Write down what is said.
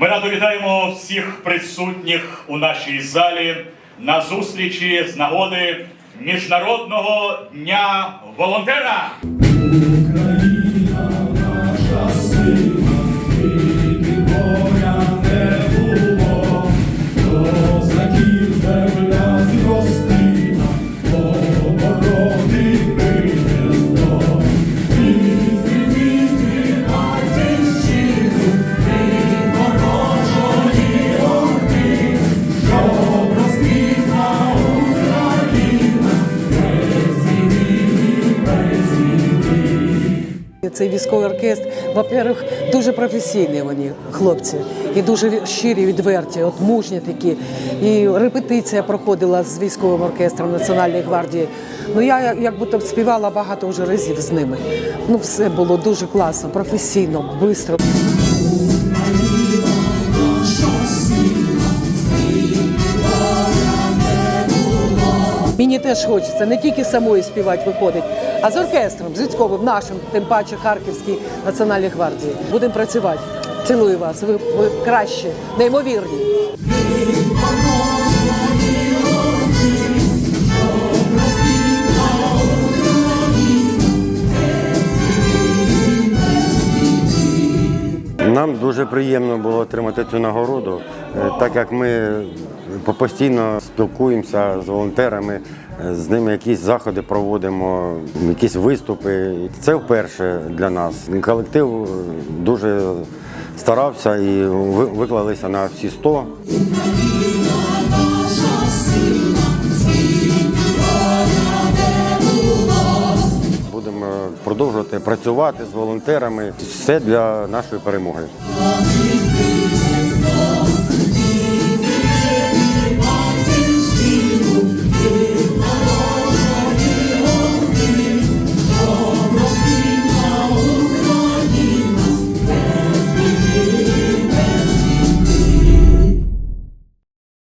Ми радо вітаємо всіх присутніх у нашій залі на зустрічі з нагоди Міжнародного дня волонтера. Цей військовий оркестр, во-первых, дуже професійні вони хлопці і дуже щирі, відверті, от мужні такі. І репетиція проходила з військовим оркестром Національної гвардії. Ну я як будто співала багато вже разів з ними. Ну все було дуже класно, професійно, швидко. Мені теж хочеться не тільки самої співати виходить, а з оркестром, з нашим, тим паче Харківській національній гвардії. Будемо працювати. Цілую вас. Ви, ви кращі, неймовірні. Нам дуже приємно було отримати цю нагороду, е, так як ми постійно спілкуємося з волонтерами, е, з ними якісь заходи проводимо, якісь виступи. Це вперше для нас. Колектив дуже старався і виклалися на всі 100. Продовжувати працювати з волонтерами. Все для нашої перемоги.